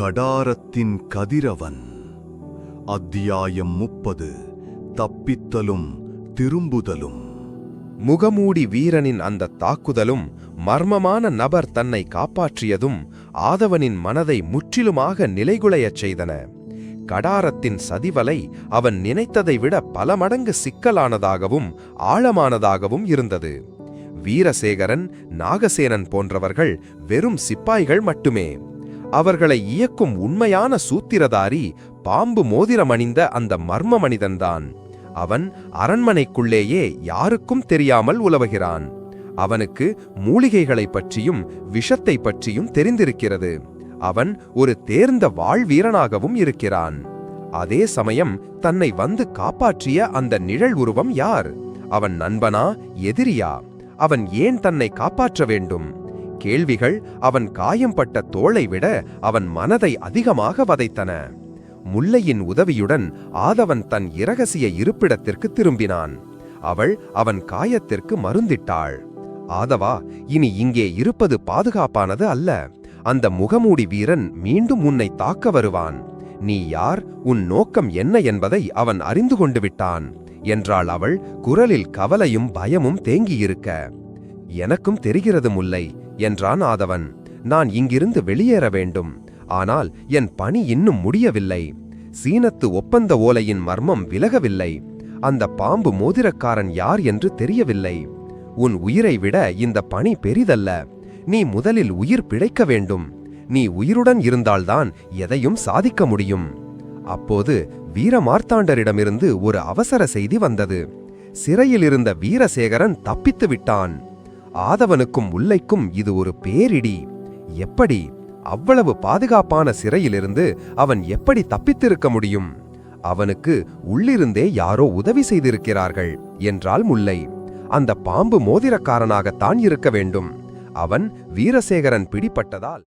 கடாரத்தின் கதிரவன். அத்தியாயம் முப்பது. தப்பித்தலும் திரும்புதலும். முகமூடி வீரனின் அந்த தாக்குதலும் மர்மமான நபர் தன்னை காப்பாற்றியதும் ஆதவனின் மனதை முற்றிலுமாக நிலைகுலையச் செய்தன. கடாரத்தின் சதிவலை அவன் நினைத்ததை விட பல மடங்கு சிக்கலானதாகவும் ஆழமானதாகவும் இருந்தது. வீரசேகரன் நாகசேனன் போன்றவர்கள் வெறும் சிப்பாய்கள் மட்டுமே. அவர்களை இயக்கும் உண்மையான சூத்திரதாரி பாம்பு மோதிரமணிந்த அந்த மர்ம மனிதன்தான். அவன் அரண்மனைக்குள்ளேயே யாருக்கும் தெரியாமல் உலவுகிறான். அவனுக்கு மூலிகைகளைப் பற்றியும் விஷத்தை பற்றியும் தெரிந்திருக்கிறது. அவன் ஒரு தேர்ந்த வாழ்வீரனாகவும் இருக்கிறான். அதே சமயம் தன்னை வந்து காப்பாற்றிய அந்த நிழல் உருவம் யார்? அவன் நண்பனா எதிரியா? அவன் ஏன் தன்னை காப்பாற்ற வேண்டும்? கேள்விகள் அவன் காயம்பட்ட தோளை விட அவன் மனதை அதிகமாக வதைத்தன. முல்லையின் உதவியுடன் ஆதவன் தன் இரகசிய இருப்பிடத்திற்கு திரும்பினான். அவள் அவன் காயத்திற்கு மருந்திட்டாள். ஆதவா இனி இங்கே இருப்பது பாதுகாப்பானது அல்ல. அந்த முகமூடி வீரன் மீண்டும் உன்னை தாக்க வருவான். நீ யார் உன் நோக்கம் என்ன என்பதை அவன் அறிந்து கொண்டு விட்டான் என்றாள் அவள் குரலில் கவலையும் பயமும் தேங்கியிருக்க. எனக்கும் தெரிகிறது முல்லை என்றான் ஆதவன். நான் இங்கிருந்து வெளியேற வேண்டும். ஆனால் என் பணி இன்னும் முடியவில்லை. சீனத்து ஒப்பந்த ஓலையின் மர்மம் விலகவில்லை. அந்த பாம்பு மோதிரக்காரன் யார் என்று தெரியவில்லை. உன் உயிரை விட இந்த பணி பெரிதல்ல. நீ முதலில் உயிர் பிழைக்க வேண்டும். நீ உயிருடன் இருந்தால்தான் எதையும் சாதிக்க முடியும். அப்போது வீரமார்த்தாண்டரிடமிருந்து ஒரு அவசர செய்தி வந்தது. சிறையில் இருந்த வீரசேகரன் தப்பித்து விட்டான். ஆதவனுக்கும் உள்ளைக்கும் இது ஒரு பேரிடி. எப்படி? அவ்வளவு பாதுகாப்பான சிறையிலிருந்து அவன் எப்படி தப்பித்திருக்க முடியும்? அவனுக்கு உள்ளிருந்தே யாரோ உதவி செய்திருக்கிறார்கள் என்றால் முல்லை. அந்த பாம்பு மோதிரக்காரனாகத்தான் இருக்க வேண்டும். அவன் வீரசேகரன் பிடிப்பட்டதால்